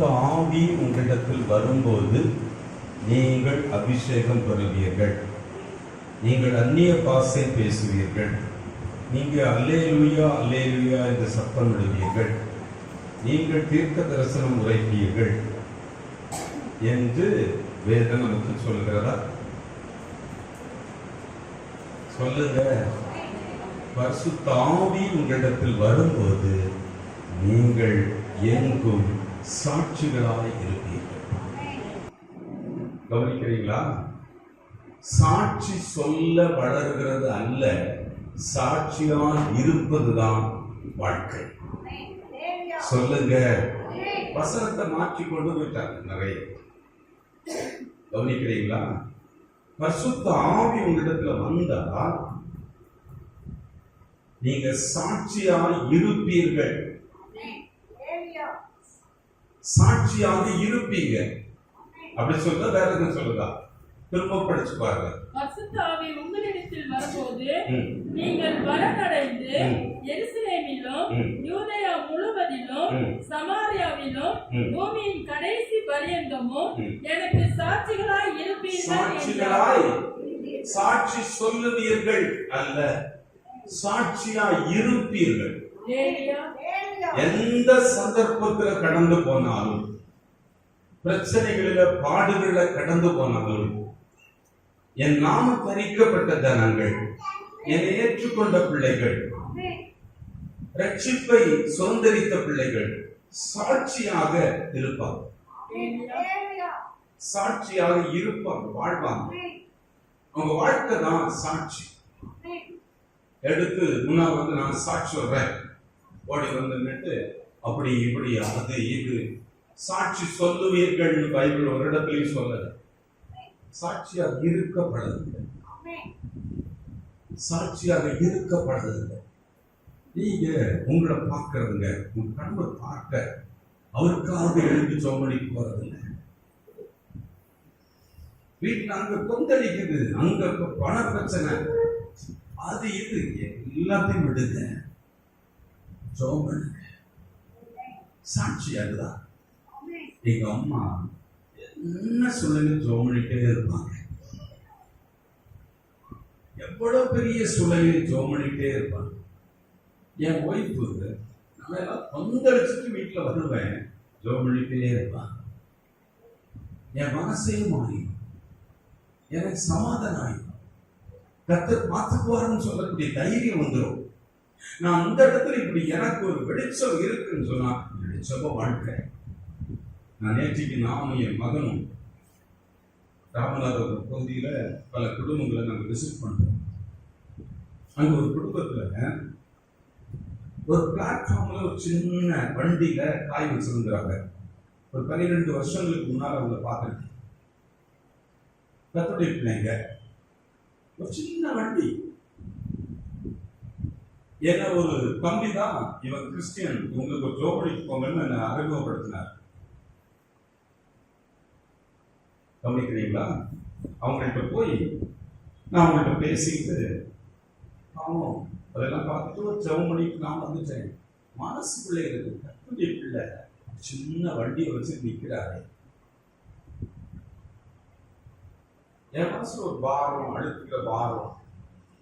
பரிசுத்த ஆவி உங்களிடத்தில் வரும்போது நீங்கள் அபிஷேகம் பெறுவீர்கள் நீங்கள் அந்நிய பாசை பேசுவீர்கள். நீங்கள் அல்லேலுயா அல்லேலுயா என்று சத்தம் விடுவீர்கள் நீங்கள் தீர்க்க தரிசனம் உரைப்பீர்கள் என்று வேதம் நமக்கு சொல்கிறதா? சொல்லுங்க. பரிசுத்த ஆவி உங்களிடத்தில் வரும்போது நீங்கள் எங்கும் சாட்சிகளாக இருப்பீர்கள். கவனிக்கிறீங்களா? சாட்சி சொல்ல வளர்கிறது அல்ல சாட்சியாக இருப்பதுதான் வாழ்க்கை. சொல்லுங்க. வசனத்தை மாற்றி கொண்டு போயிட்டாங்க நிறைய. கவனிக்கிறீங்களா? பரிசுத்த ஆவி உங்களிடத்துல வந்தா நீங்க சாட்சியாய் இருப்பீர்கள். சாட்சியாக இருப்பீங்க அப்படி சொல்றா வேற எதுவும் சொல்லுதா திரும்ப படிச்சு பாருங்க பரிசுத்த ஆவி உங்களிடத்தில் வரும்போது நீங்கள் பலனடைந்து. எருசலேமிலும். யூதயா முழுவதிலும். சமாரியாவிலும். பூமியின் கடைசி பரியந்தமும். எனக்கு சாட்சிகளாய் இருப்பீர்கள். சாட்சி சொல்லுவீர்கள் அல்ல சாட்சியாய் இருப்பீர்கள் எந்த சந்தர்ப்பத்துல கடந்து போனாலும் பிரச்சனைகளில பாடுகளில கடந்து போனாலும் என் நாம தரிக்கப்பட்ட ஜனங்கள் என்னை ஏற்றுக்கொண்ட பிள்ளைகள் ரட்சிப்பை சுதந்திரித்த பிள்ளைகள் சாட்சியாக இருப்பாங்க சாட்சியாக இருப்பாங்க வாழ்வாங்க அவங்க வாழ்க்கை தான் சாட்சி. எடுத்து முன்னால் வந்து நான் சாட்சி சொல்றேன். ஓடி வந்து நின்று அப்படி இப்படி அது இது சாட்சி சொல்லுவீர்கள் பைபிள் ஒரு இடத்துலையும் சொல்லல சாட்சியாக இருக்கப்படவில்லை. சாட்சியாக இருக்கப்படவில்லை. நீங்க உங்களை பார்க்கறதுங்க உங்க கண்மை பார்க்க அவருக்காக எழுப்பி சோமடி போறதில்லை. வீட்டில் அங்க கொந்தளிக்குது அங்க பண பிரச்சனை. அது இது. எல்லாத்தையும் விடுங்க. ஜோம் பண்ணுங்க சாட்சி அதுதான். எங்க அம்மா என்ன சொல்லுங்க ஜோம் பண்ணிட்டே இருப்பாங்க. எவ்வளவு பெரிய சூழலில் ஜோம் பண்ணிட்டே இருப்பாங்க. என் ஒய்ஃபு நம்ம எல்லாம் கொந்தளிச்சுட்டு வீட்டுல வருவேன். ஜோம் பண்ணிட்டே இருப்பான் என் மனசே மாறி எனக்கு சமாதானம் கத்து கத்தர் பார்த்துக்குவாருன்னு சொல்லக்கூடிய தைரியம் வந்துடும் நான் அந்த இடத்துல இப்படி எனக்கு ஒரு வெளிச்சம் இருக்குன்னு சொன்னா வெளிச்சம வாழ்க்கை. நான் நேற்றுக்கு நானும் என் மகனும் ராமநாதபுரம் பகுதியில பல குடும்பங்களை நாங்கள் விசிட் பண்றோம். அங்க ஒரு குடும்பத்துல ஒரு பிளாட்ஃபார்மில் ஒரு சின்ன வண்டியில காய் வச்சிருந்தாங்க. ஒரு பன்னிரெண்டு வருஷங்களுக்கு முன்னால் அவங்கள பார்த்துருக்கேன். கத்துடைய பிள்ளைங்க. ஒரு சின்ன வண்டி. என்ன ஒரு தம்பி தான் இவன் கிறிஸ்டியன். உங்களுக்கு ஒரு ஜோபடிக்கு போங்கன்னு என்னை அறிமுகப்படுத்தினார். கவனிக்கிறீங்களா? அவங்கள்ட்ட போய் நான் அவங்கள்ட்ட பேசிட்டு ஆமாம் அதெல்லாம் பார்த்துட்டு ஒரு ஜெவமணிக்கு நான் வந்துட்டேன். மனசுக்குள்ளே இருக்கு கத்துடைய பிள்ளை சின்ன வண்டியை வச்சு நிற்கிறாரு என் மனசு ஒரு பாரம் அழுத்துக்கிற பாரம்.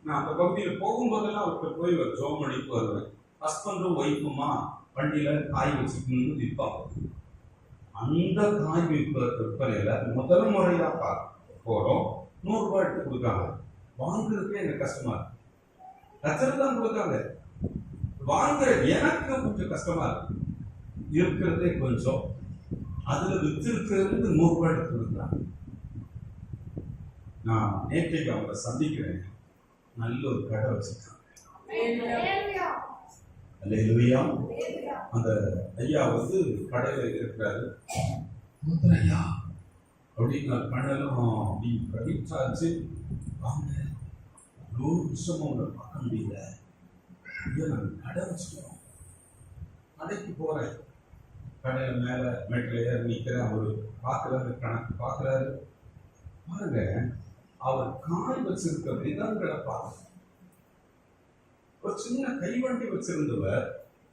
நான் அந்த பகுதியில் போகும்போதெல்லாம் அவர்கிட்ட போய் ஒரு ஜோம் அடிப்பு வருவேன். ஹஸ்பண்டும் ஒய்ஃபுமா வண்டியில காய் வச்சுக்கணும்னு விற்பாங்க அந்த காய் விற்ப விற்பனையில முதல் முறையா பார்க்க போறோம். நூறு ரூபாய் எடுத்து கொடுக்காங்க. வாங்குறதுக்கே எனக்கு கஷ்டமா இருக்கு. லட்சம் தான் கொடுக்காங்க. வாங்குற எனக்கு கொஞ்சம் கஷ்டமா இருக்கு. இருக்கிறதே கொஞ்சம். அதுல வித்திருக்கிறது நூறு ரூபாய் எடுத்து கொடுக்குறாங்க. நான் நேற்றைக்கு அவங்களை சந்திக்கிறேன். நல்ல ஒரு கடை வச்சிருக்காங்க. அந்த ஐயா வந்து கடையில இருக்கிறாரு. ஐயா அப்படின்னு நான் கண்ணெல்லாம் அப்படி பிரமிச்சாச்சு வாங்க. நூறு வருஷமா உங்களை பார்க்க முடியல. ஐயா நாங்கள் கடை வச்சுக்கிறோம் கடைக்கு போறேன். கடையில மேல மெட்டில் ஏறி நிற்கிறேன் அவர் பார்க்குறாரு கணக்கு பார்க்குறாரு. பாருங்க. அவர் காய் வச்சிருக்க விதங்களை பாருங்க. ஒரு சின்ன கைவண்டி வச்சிருந்தவர்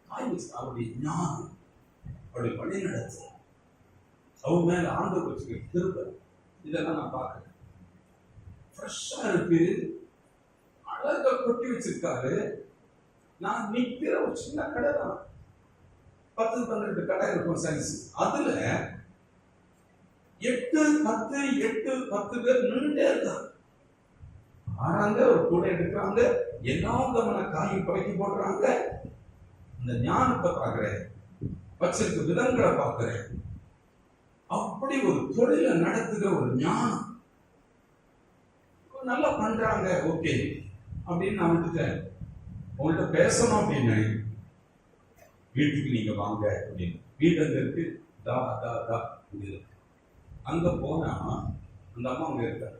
காய் வச்சு அவருடைய ஞானம் அப்படி வழி நடத்து. அவர் மேல ஆண்டு வச்சுக்க திரும்ப இதெல்லாம் நான் பார்க்கறேன். ஃப்ரெஷ்ஷா இருக்கு. அழகா கொட்டி வச்சிருக்காரு. நான் நிற்கிற ஒரு சின்ன கடை தான். பத்து பன்னெண்டு கடை இருக்கும் சைஸ் அதுல எட்டு பத்து எட்டு பத்து பேர் நின்றுட்டே இருக்காங்க. ஆறாங்க ஒரு கூட எடுக்கிறாங்க. எல்லா விதமான காயும் பழக்கி போடுறாங்க. இந்த ஞானத்தை பார்க்கிறேன். வச்சிருக்க விதங்களை பார்க்கிறேன். அப்படி ஒரு தொழிலை நடத்துகிற ஒரு ஞானம். நல்லா பண்றாங்க ஓகே. அப்படின்னு நான் விட்டுட்டேன். உங்கள்கிட்ட பேசணும் அப்படின்னு வீட்டுக்கு நீங்க வாங்க அப்படின்னு. வீடு இருக்கு. தா தா தா இருக்கு. அங்க போனா அந்த அம்மா அங்க இருக்காரு.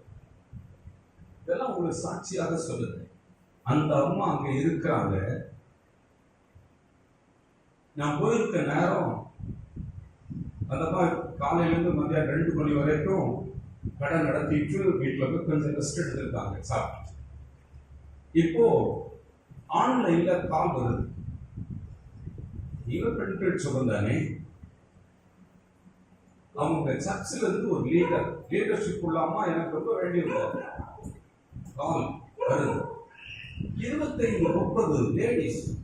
இதெல்லாம் உங்களுக்கு சாட்சியாக சொல்லுது. அந்த அம்மா அங்க இருக்கிறாங்க. நான் போயிருக்க நேரம் அந்த அம்மா காலையிலேருந்து மதியம் ரெண்டு மணி வரைக்கும் கடை நடத்திட்டு வீட்டில் போய் கொஞ்சம் ரெஸ்ட் எடுத்திருக்காங்க சாப்பிட்டு. இப்போ ஆன்லைன்ல கால் வருது. இவர் பெண்கள் சுகம் தானே? அவங்க சர்ச்சில் இருந்து ஒரு லீடர் லீடர்ஷிப் உள்ளாமா எனக்கு ரொம்ப வேண்டியிருந்தார் கால் வருது. இருபத்தைந்து முப்பது லேடிஸ்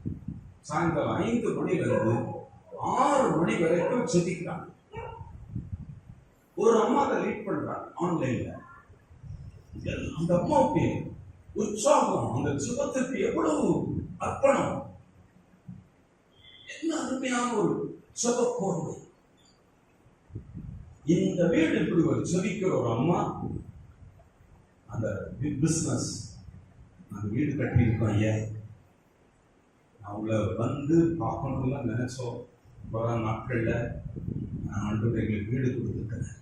சாயங்காலம் ஐந்து மணில ஆறு மணி வரைக்கும் செதிக்கிறாங்க ஒரு அம்மா அதை லீட் பண்றாங்க ஆன்லைன்ல அந்த அம்மாவுக்கு உற்சாகம் அந்த சுபத்திற்கு எவ்வளவு அர்ப்பணம். என்ன அருமையான ஒரு சுப கோர்வை. இந்த வீடு இப்படி ஒரு செபிக்கிற ஒரு அம்மா அந்த பிஸ்னஸ் அந்த வீடு கட்டியிருக்கோம் ஐயா. அவங்கள வந்து பார்க்கணும்லாம் நினைச்சோம். வர நாட்களில் நான் ஆண்டு எங்களுக்கு வீடு கொடுத்துருக்கிறேன்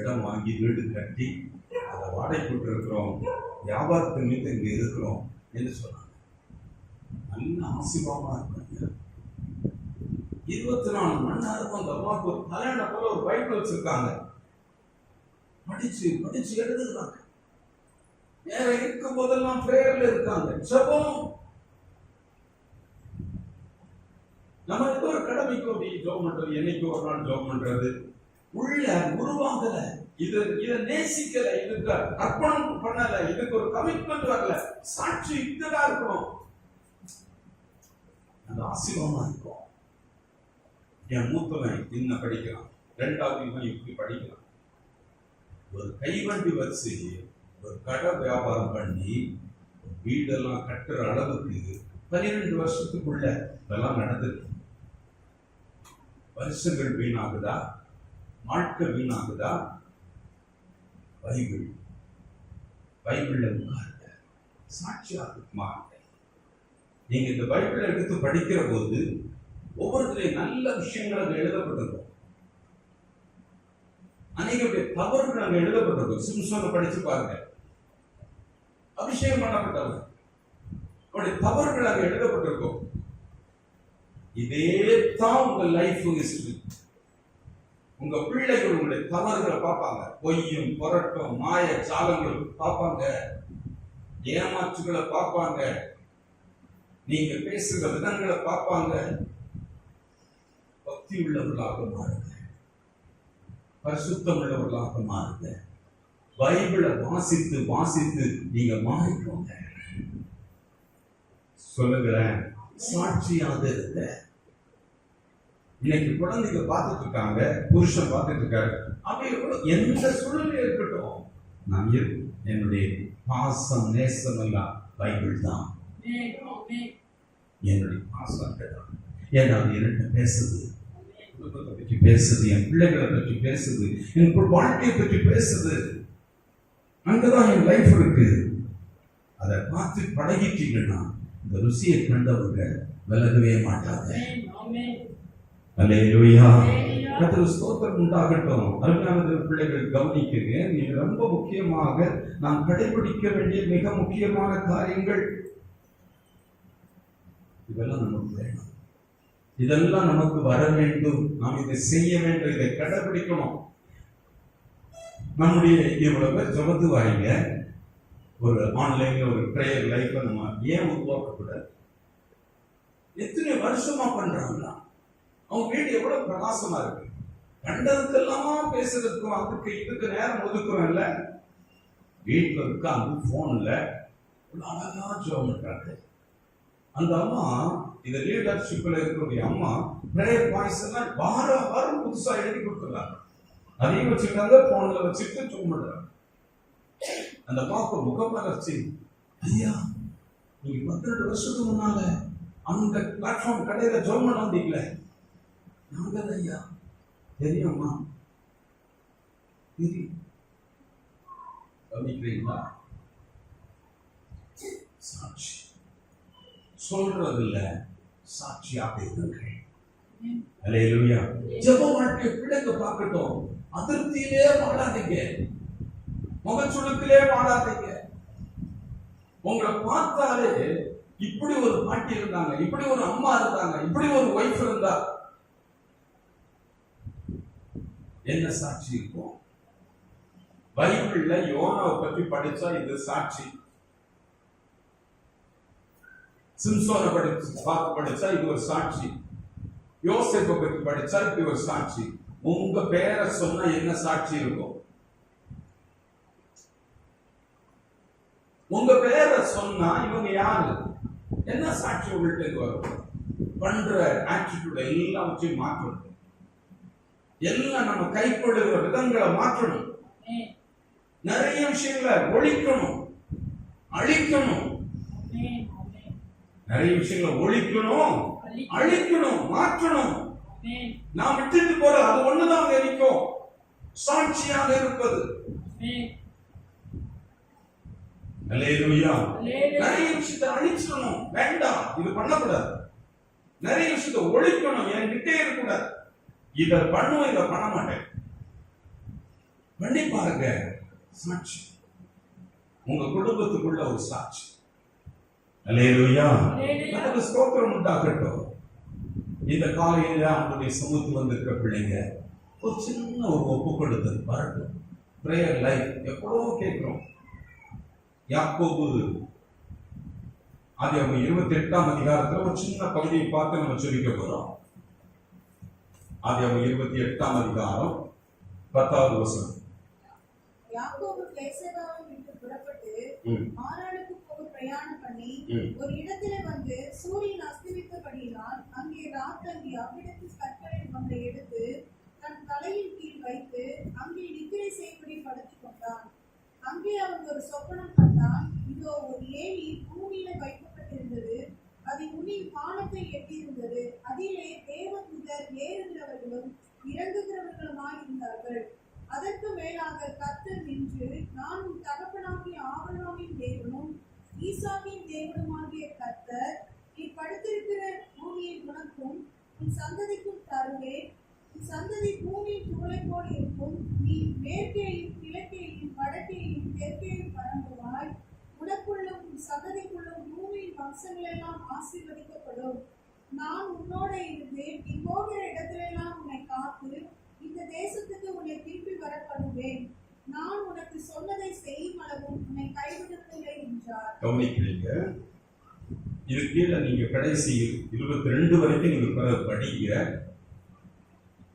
இடம் வாங்கி வீடு கட்டி அதை வாடகை இருக்கிறோம் வியாபாரத்தை மீது இங்கே இருக்கிறோம் என்று சொன்னாங்க. நல்ல ஆசீர்வாதமா இருப்பாங்க இருபத்தி நாலு மணி நேரம் அந்த அம்மாவுக்கு ஒரு தலையணை போல ஒரு பைபிள் வச்சிருக்காங்க. படிச்சு படிச்சு எழுதுகிறாங்க வேற இருக்கும் போதெல்லாம் பிரேயர்ல இருக்காங்க. ஜபம். நம்ம ஒரு கடமைக்கு அப்படி ஜோம் பண்றது என்னைக்கு ஒரு நாள் ஜோம் பண்றது. உள்ள உருவாகல. இது இதை நேசிக்கல. இதுக்கு அர்ப்பணம் பண்ணல. இதுக்கு ஒரு கமிட்மெண்ட் வரல. சாட்சி இதுதான் இருக்கணும் அது ஆசீர்வாதமா இருக்கும். என் மூத்தவன் இன்னும் படிக்கிறான்? ரெண்டாவது இவன் இப்படி படிக்கிறான். ஒரு கைவண்டி வச்சு ஒரு கடை வியாபாரம் பண்ணி வீடெல்லாம் கட்டுற அளவுக்கு பன்னிரெண்டு வருஷத்துக்குள்ள இதெல்லாம் நடந்திருக்கு. வருஷங்கள் வீணாகுதா? நாட்கள் வீணாகுதா? பைபிள். பைபிள்ல உட்காருங்க சாட்சியாக மாறுங்க நீங்க இந்த பைபிளை எடுத்து படிக்கிற போது ஒவ்வொருத்தரையும் நல்ல விஷயங்கள் அங்கே எழுதப்பட்டிருக்கும். அநேகருடைய தவறுகள் அங்கே எழுதப்பட்டிருக்கும். சிம்சோனை படிச்சு பாருங்க. அபிஷேகம் பண்ணப்பட்டவர். அவருடைய தவறுகள் அங்கே எழுதப்பட்டிருக்கும். இதே தான் உங்க லைஃப் ஹிஸ்டரி உங்க பிள்ளைகள் உங்களுடைய தவறுகளை பார்ப்பாங்க. பொய்யும் புரட்டும் மாய சாலங்கள் பார்ப்பாங்க. ஏமாற்றுகளை பார்ப்பாங்க. நீங்க பேசுகிற விதங்களை பார்ப்பாங்க. பக்தி உள்ளவர்களாக மாறுங்க. பரிசுத்தம் உள்ளவர்களாக மாறுங்க. பைபிளை வாசித்து வாசித்து நீங்க மாறிக்கோங்க. சொல்லுகிறேன் சாட்சியாக இருங்க இன்னைக்கு குழந்தைங்க பார்த்துட்டு இருக்காங்க புருஷன் பார்த்துட்டு இருக்காரு அப்படி. எந்த சூழ்நிலை இருக்கட்டும். நான் என்னுடைய பாசம் நேசம் எல்லாம் பைபிள் தான். என்னுடைய பாசம் தான் ஏன்னா அது என்கிட்ட பேசுது. குடும்பத்தை பற்றி பேசுது என் பிள்ளைகளை பற்றி பேசுது என் வாழ்க்கையை பற்றி பேசுது. அங்கதான் என் லைஃப் இருக்கு. அதை பார்த்து பழகிட்டீங்கன்னா இந்த ருசியை கண்டவங்க விலகவே மாட்டாங்க. உண்டாகட்டும். அருமையான பிள்ளைகள் கவனிக்குங்க. நீங்க ரொம்ப முக்கியமாக நாம் கடைபிடிக்க வேண்டிய மிக முக்கியமான காரியங்கள். இதெல்லாம் நமக்கு வேணும் இதெல்லாம் நமக்கு வர வேண்டும். நாம் இதை செய்ய வேண்டும். இதை கடைபிடிக்கணும். நம்முடைய இவ்வளவு பேர் ஜபத்து வாங்க ஒரு ஆன்லைன்ல ஒரு ப்ரேயர் லைஃப்பை நம்ம ஏன் உருவாக்கக்கூடாது எத்தனை வருஷமா பண்றாங்களா? அவங்க வீடு எவ்வளவு பிரகாசமா இருக்கு? கண்டதுக்கெல்லாம் பேசுறதுக்கும் அதுக்கு இதுக்கு நேரம் ஒதுக்குறோம்ல வீட்டுல அந்த போன்ல அழகா ஜோம் பண்றாங்க. அந்த அம்மா இந்த லீடர்ஷிப்ல இருக்கக்கூடிய அம்மா நிறைய பாயிண்ட்ஸ் எல்லாம் வாரம் புதுசா எழுதி கொடுத்துருக்காங்க அதையும் வச்சுட்டாங்க போன்ல வச்சுட்டு சும்மிடுறாங்க அந்த பாப்ப முகமலர்ச்சி ஐயா நீங்க பன்னெண்டு வருஷத்துக்கு முன்னால அந்த பிளாட்ஃபார்ம் கடையில ஜோம் பண்ண வந்தீங்களே? நாங்க ஐயா. தெரியுமா? தெரியும். கவனிக்கிறீங்களா? சாட்சி. சொல்றது சாட்சியாக இருங்கள் ஜெப வாழ்க்கை பிள்ளைங்க பார்க்கட்டும். அதிருப்தியிலே வாழாதீங்க முகச்சுளுக்கிலே வாழாதீங்க உங்களை பார்த்தாலே இப்படி ஒரு பாட்டி இருந்தாங்க இப்படி ஒரு அம்மா இருந்தாங்க இப்படி ஒரு ஒய்ஃப் இருந்தா என்ன சாட்சி இருக்கும்? பைபிள்ல யோனாவை பற்றி படிச்சா இது சாட்சி. சிம்சோனை படிச்சு பார்த்து படிச்சா இது ஒரு சாட்சி. யோசேப்பை பற்றி படிச்சா இது ஒரு சாட்சி. உங்க பேரை சொன்னா என்ன சாட்சி இருக்கும்? உங்க பேரை சொன்னா இவங்க யாரு? என்ன சாட்சி உங்கள்கிட்ட வரும்? பண்ற ஆட்டிடியூட் எல்லாம் வச்சு மாற்றணும். எல்லாம் நம்ம கைக்கொள்ளுகிற விதங்களை மாற்றணும். நிறைய விஷயங்களை ஒழிக்கணும். அழிக்கணும். நிறைய விஷயங்களை ஒழிக்கணும் அழிக்கணும். மாற்றணும். நாம் விட்டுட்டு போற அது ஒண்ணுதான் நினைக்கும் சாட்சியாக இருப்பது. நிறைய விஷயத்தை அழிச்சிடணும். வேண்டாம். இது பண்ணக்கூடாது. நிறைய விஷயத்தை ஒழிக்கணும். என்கிட்டே இருக்கக்கூடாது. இத பண்ணுவேன் இத பண்ண மாட்டேன். பண்ணி பாருங்க. சாட்சி. உங்க குடும்பத்துக்குள்ள ஒரு சாட்சி. நமக்கு ஸ்தோத்திரம் உண்டாகட்டும். இந்த காலையில அவனுடைய சமூகத்து வந்திருக்க பிள்ளைங்க ஒரு சின்ன ஒரு ஒப்பு கொடுத்தது வரட்டும். பிரேயர் லைஃப் எவ்வளோ கேட்கிறோம். யாக்கோபு அது அவங்க இருபத்தி எட்டாம் அதிகாரத்துல ஒரு சின்ன பகுதியை பார்த்து நம்ம சொல்லிக்க போறோம். அது அவங்க இருபத்தி எட்டாம் அதிகாரம் பத்தாவது வசனம். யாக்கோபு கிளேசேதாவை விட்டு புறப்பட்டு பிரயாணம் பண்ணி. ஒரு இடத்திலே வந்து சூரியன் அஸ்தமித்தபடியினால் அங்கே ராத்தங்கி அவ்விடத்தில் கற்களில் ஒன்றை எடுத்து தன் தலையின் கீழ் வைத்து அங்கே நித்திரை செய்யப்படி படுத்துக் கொண்டான். அங்கே அவன் ஒரு சொப்பனம் கண்டான். இதோ ஒரு ஏணி பூமியில வைக்கப்பட்டிருந்தது. அதன் உன்னில் வானத்தை எட்டியிருந்தது. அதிலே தேவதூதர் ஏறுகிறவர்களும் இறங்குகிறவர்களுமாய் இருந்தார்கள் அதற்கு மேலாக கர்த்தர் நின்று நான் உன் தகப்பனாகிய ஆபிரகாமின் தேவனும் ஈசாக்கின் தேவனுமாகிய கர்த்தர் நீ படுத்திருக்கிற பூமியை உனக்கும் உன் சந்ததிக்கும் தருவேன் உன் சந்ததி பூமியின் தூளை போல் இருக்கும். நீ மேற்கேயும் கிழக்கேயும் வடக்கேயும் தெற்கேயும் பரம்புவாய். உனக்குள்ளும் உன் சந்ததிக்குள்ளும் பூமியின் வம்சங்களெல்லாம் ஆசீர்வதிக்கப்படும். நான் உன்னோட இருந்து கவனிக்கிறீங்க. இது கீழே நீங்க கடைசி இருபத்தி ரெண்டு வரைக்கும் நீங்க ப- படிங்க.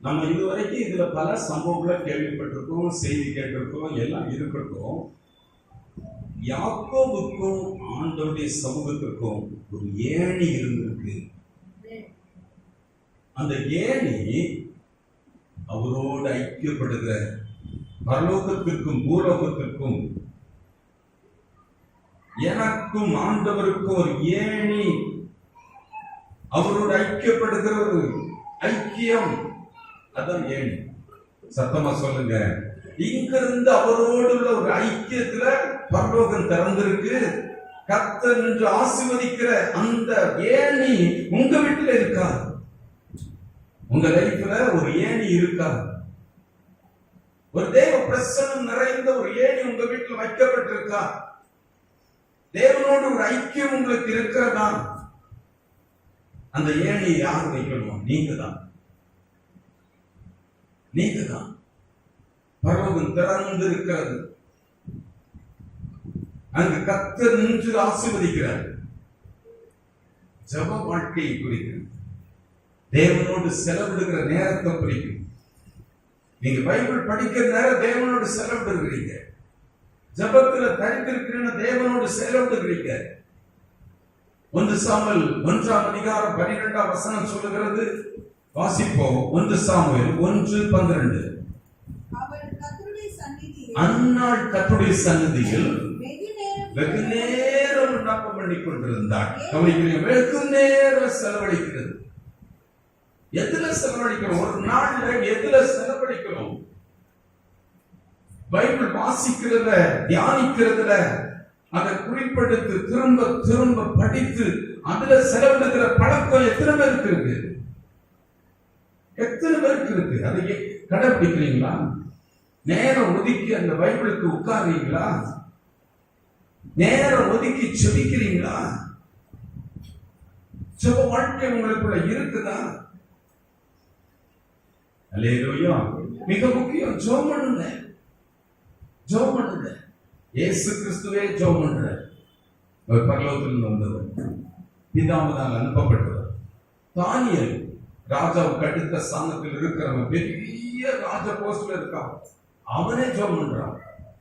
நம்ம இதுவரைக்கும் இதுல பல சம்பவங்களை கேள்விப்பட்டிருக்கோம் செய்தி கேட்டிருக்கோம் எல்லாம் இருக்கட்டும். யாக்கோவுக்கும் ஆண்டோடைய சமூகத்திற்கும் ஒரு ஏணி இருந்திருக்கு. அந்த ஏணி அவரோடு ஐக்கியப்படுகிற பரலோகத்திற்கும் பூலோகத்திற்கும் எனக்கும் ஆண்டவருக்கும் ஒரு ஏணி அவரோடு ஐக்கியப்படுகிற ஒரு ஐக்கியம். அதான் ஏணி. சத்தமா சொல்லுங்க. இங்கிருந்து அவரோடு உள்ள ஒரு ஐக்கியத்துல பரலோகம் திறந்திருக்கு. கர்த்தர் என்று ஆசிர்வதிக்கிற அந்த ஏணி உங்க வீட்டுல இருக்கா? உங்க லைஃப்ல ஒரு ஏணி இருக்கா? ஒரு தேவ பிரசனம் நிறைந்த ஒரு ஏணி உங்க வீட்டுல வைக்கப்பட்டிருக்கா? தேவனோடு ஒரு ஐக்கியம் உங்களுக்கு இருக்கிறதா? அந்த ஏணி யார் வைக்கணும் நீங்க தான் நீங்க தான் பரவம் திறந்து இருக்கிறது அங்கு கத்த நின்று ஆசீர்வதிக்கிறார். ஜப வாழ்க்கையை குறிக்கிறது தேவனோடு செலவிடுகிற நேரத்தை குறிக்கும். நீங்க பைபிள் படிக்கிற நேரம் தேவனோடு செலவிடுகிறீங்க ஜபத்துல தரித்திருக்கிறீங்க தேவனோடு செலவிடுகிறீங்க ஒன்று சாமல் ஒன்றாம் அதிகாரம் பன்னிரெண்டாம் வசனம் சொல்லுகிறது. வாசிப்போம். ஒன்று சாமுவேல் ஒன்று பன்னிரண்டு. அந்நாள் கத்துடைய சன்னதியில் வெகு நேரம் விண்ணப்பம் பண்ணி கொண்டிருந்தாள் கவனிக்கிறீங்க வெகு நேரம் செலவழிக்கிறது. எதுல செலவழிக்கிறோம்? ஒரு நாள்ல எதுல செலவழிக்கிறோம்? பைபிள் வாசிக்கிறத தியானிக்கிறதுல அதை குறிப்பெடுத்து திரும்ப திரும்ப படித்து அதுல செலவிடுகிற பழக்கம் எத்தனை பேருக்கு இருக்கு? எத்தனை பேருக்கு இருக்கு? அதை கடைபிடிக்கிறீங்களா நேரம் ஒதுக்கி அந்த பைபிளுக்கு உட்கார்றீங்களா? நேரம் ஒதுக்கி செபிக்கிறீங்களா? செவ வாழ்க்கை உங்களுக்குள்ள இருக்குதா? அல்லேலூயா. மிக முக்கியம் ஜோம் பண்ணுங்க. ஜோம் பண்ணுங்க. இயேசு கிறிஸ்துவே ஜோம் பண்ற அவர் பரலோகத்திலிருந்து வந்தவர். பிதாமதால் அனுப்பப்பட்டவர். தானியல் ராஜாவுக்கு அடுத்த ஸ்தானத்தில் இருக்கிறவன் பெரிய ராஜ போஸ்ட்ல இருக்கான். அவனே ஜோம் பண்றான்.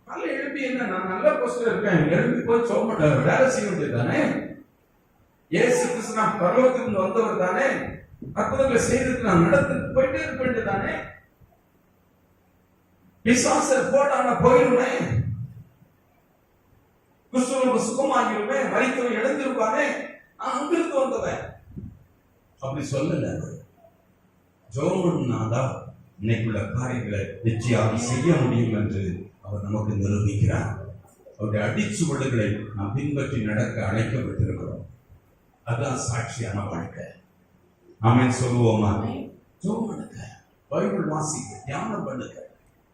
நல்ல எழுப்பி என்ன நான் நல்ல போஸ்ட்ல இருக்கேன். எழுப்பி போய் ஜோம் பண்ற வேலை செய்ய வேண்டியது தானே ஏசு கிறிஸ்து நான் பரலோகத்திலிருந்து வந்தவர் தானே? அற்புதங்களை செய்துட்டு நான் நடந்துட்டு போயிட்டே இருக்க வேண்டியது தானே பிசாச போட்டான போயிருமே கிறிஸ்துவனுக்கு சுகமாகிருமே மறித்தவன் எழுந்திருப்பானே? நான் அங்கிருந்து வந்தவன் அப்படி சொல்லல. ஜோமன்னாதான் இன்னைக்குள்ள காரியங்களை நிச்சயம் செய்ய முடியும் என்று அவர் நமக்கு நிரூபிக்கிறார். அவருடைய அடிச்சுவடுகளை நாம் பின்பற்றி நடக்க அழைக்கப்பட்டிருக்கிறோம். அதான் சாட்சியான வாழ்க்கை. ஆமென் சொல்லுவோமா? ஜோம் பண்ணுங்க பைபிள் வாசிங்க தியானம் பண்ணுங்க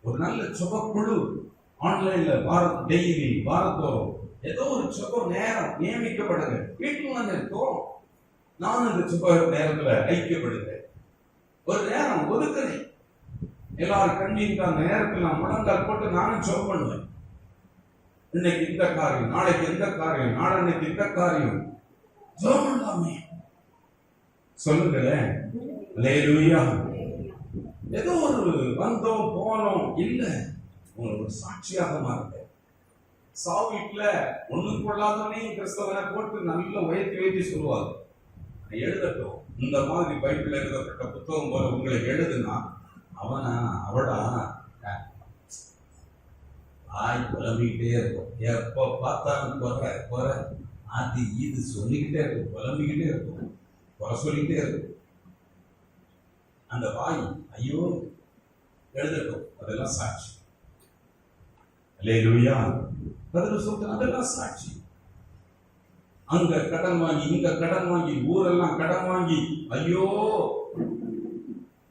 ஒரு நல்ல சுப குழு ஆன்லைன்ல பாரத் டெய்லி பாரத்தோ ஏதோ ஒரு சுப நேரம் நியமிக்கப்படுங்க. வீட்டுக்கு வந்து இருக்கோம் நான் இந்த சுப நேரத்துல ஐக்கியப்படுங்க ஒரு நேரம் ஒதுக்குறேன். எல்லாரும் கண்ணீர் அந்த நேரத்தில் நான் முழங்கால் போட்டு நானும் ஜெபம் பண்ணுவேன். இன்னைக்கு இந்த காரியம் நாளைக்கு எந்த காரியம் நாளன்னைக்கு இந்த காரியம். ஜெபம் பண்ணலாமே சொல்லுங்களேன். அல்லேலூயா ஏதோ ஒரு வந்தோம் போனோம் இல்லை. உங்களுக்கு ஒரு சாட்சியாக மாறுங்க சாவு வீட்டில் ஒண்ணுக்கு கொள்ளாதவனையும் கிறிஸ்தவனை போட்டு நல்லா உயர்த்தி உயர்த்தி சொல்லுவாங்க எழுதட்டும். இந்த மாதிரி பைபிள் எழுதப்பட்ட புத்தகம் போல உங்களை எழுதுனா அவனா அவடா. ஆய் புலம்பிக்கிட்டே இருக்கும். எப்ப பார்த்தாலும் குறை குறை அது இது சொல்லிக்கிட்டே இருக்கும். புலம்பிக்கிட்டே இருக்கும். குறை சொல்லிக்கிட்டே இருக்கும். அந்த வாய் ஐயோ எழுதட்டும் அதெல்லாம் சாட்சி. அல்லேலூயா. பதில் அதெல்லாம் சாட்சி. அங்க கடன் வாங்கி இங்க கடன் வாங்கி ஊரெல்லாம் கடன் வாங்கி ஐயோ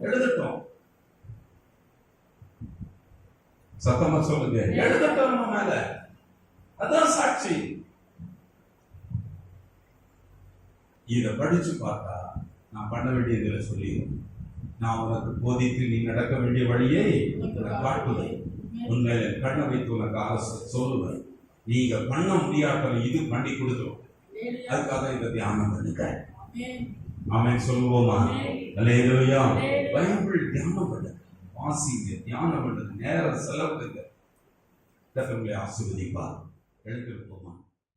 எழுதட்டும் சத்தமா சொல்லுங்க. எழுதட்டும் நம்ம மேல. அதான் சாட்சி. இத படிச்சு பார்த்தா நான் பண்ண வேண்டியதுல சொல்லி நான் உனக்கு போதித்து நீ நடக்க வேண்டிய வழியை காட்டுவேன். உண்மையில கண்ண வைத்து உனக்கு அரசு சொல்லுவேன். நீங்க பண்ண முடியாட்டல இது பண்ணி கொடுத்தோம் அதுக்காக இந்த தியானம் பண்ணுங்க. அவன் சொல்லுவோமா? அல்லேலூயா. பைபிள் தியானம் பண்ண. வாசிங்க. தியானம் பண்ணுங்க நேரம் செலவிடுங்க. கத்தவங்களை ஆசிர்வதிப்பார். எழுந்திருப்போமா?